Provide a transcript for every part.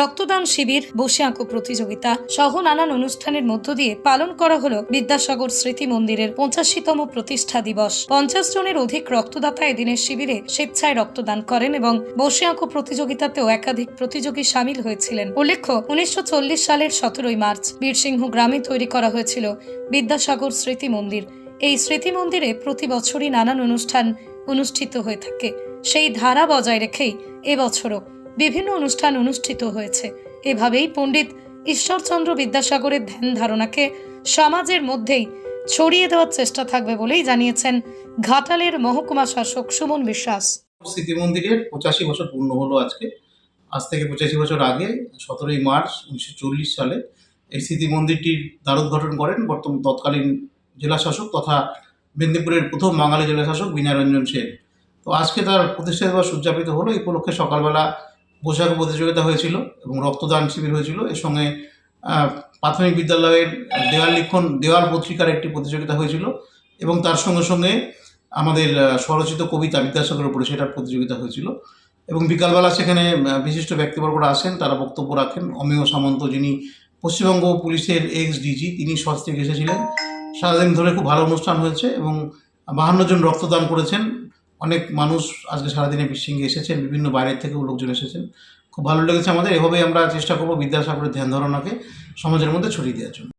রক্তদান শিবির, বসে আঁকো প্রতিযোগিতা সহ নানান অনুষ্ঠানের মধ্য দিয়ে পালন করা হলো বিদ্যাসাগর স্মৃতি মন্দিরের পঁচাশিতম প্রতিষ্ঠা দিবস। পঞ্চাশ জনের অধিক রক্তদাতা এদিনের শিবিরে স্বেচ্ছায় রক্তদান করেন এবং বসে আঁকো প্রতিযোগিতাতেও একাধিক প্রতিযোগী সামিল হয়েছিলেন। উল্লেখ্য, উনিশশো চল্লিশ সালের সতেরোই মার্চ বীরসিংহ গ্রামে তৈরি করা হয়েছিল বিদ্যাসাগর স্মৃতি মন্দির। এই স্মৃতি মন্দিরে প্রতি বছরই নানান অনুষ্ঠান অনুষ্ঠিত হয়ে থাকে। সেই ধারা বজায় রেখেই এবছরও বিভিন্ন অনুষ্ঠান অনুষ্ঠিত হয়েছে। এভাবেই পণ্ডিত ঈশ্বরচন্দ্র বিদ্যাসাগরের ধ্যান ধারণাকে সমাজের মধ্যেই ছড়িয়ে দেওয়ার চেষ্টা থাকবে বলেই জানিয়েছেন ঘাটালের মহকুমা শাসক সুমন বিশ্বাস। স্মৃতি মন্দিরের পঁচাশি বছর পূর্ণ হলো আজকে। আজ থেকে পঁচাশি বছর আগে, সতেরোই মার্চ উনিশশো চল্লিশ সালে এই স্মৃতি মন্দিরটির দ্বারোদ্ঘাটন করেন বর্তমান তৎকালীন জেলা শাসক তথা মেদিনীপুরের প্রথম বাঙালি জেলা শাসক বিনয়রঞ্জন সেন। তো আজকে তার প্রতিষ্ঠা দিবস উদযাপিত হলো। এই উপলক্ষে সকালবেলা পোশাক প্রতিযোগিতা হয়েছিল এবং রক্তদান শিবির হয়েছিল। এর সঙ্গে প্রাথমিক বিদ্যালয়ের দেওয়াল লিখন, দেওয়াল পত্রিকার একটি প্রতিযোগিতা হয়েছিল এবং তার সঙ্গে সঙ্গে আমাদের স্বরচিত কবিতা বিদ্যাসাগরের উপরে সেটার প্রতিযোগিতা হয়েছিল। এবং বিকালবেলা সেখানে বিশিষ্ট ব্যক্তিবর্গরা আসেন, তারা বক্তব্য রাখেন। অমেয় সামন্ত যিনি পশ্চিমবঙ্গ পুলিশের এক্স ডিজি তিনি সস্ত্রীক এসেছিলেন। সারাদিন ধরে খুব ভালো অনুষ্ঠান হয়েছে এবং বাহান্ন জন রক্তদান করেছেন। অনেক মানুষ আজকে সারাদিনে বিশৃঙ্গে এসেছেন, বিভিন্ন বাইরের থেকেও লোকজন এসেছেন। খুব ভালো লেগেছে আমাদের, এভাবেই আমরা চেষ্টা করব বিদ্যাসাগরের ধ্যান ধারণাকে সমাজের মধ্যে ছড়িয়ে দেওয়ার জন্য।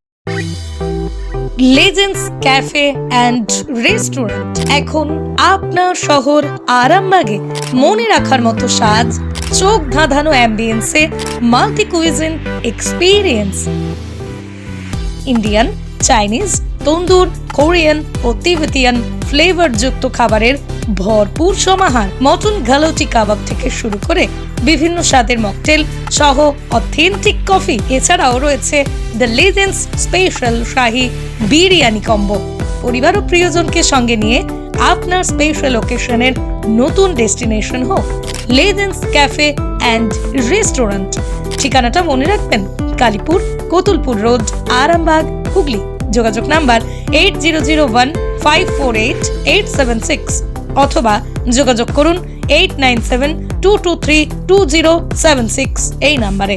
লেজেন্ডস ক্যাফে অ্যান্ড রেস্টুরেন্ট এখন আপনার শহর আরামবাগে মনে রাখার মতো সাজ, চোখ ধাঁধানো অ্যাম্বিয়েন্সে multi cuisine experience Indian Chinese tandoor Korean ও তিবেতিয়ান ফ্লেভারযুক্ত খাবারের ভরপুর সমাহার। মটন গালোটি কাবাব থেকে শুরু করে বিভিন্ন স্বাদের মকটেল সহ অথেন্টিক কফি এছাড়াও রয়েছে the legends special shahi biryani combo পরিবার ও প্রিয়জনকে সঙ্গে নিয়ে আপনার স্পেশাল ওকেশনের নতুন ডেস্টিনেশন হোক লেজেন্ডস ক্যাফে অ্যান্ড রেস্টুরেন্ট ঠিকানাটা মনে রাখবেন, কালীপুর, কতুলপুর রোড, আরামবাগ, হুগলি। যোগাযোগ number eight zero zero one five four eight eight seven six অথবা যোগাযোগ করুন eight nine seven two two three two zero seven six এই নাম্বারে।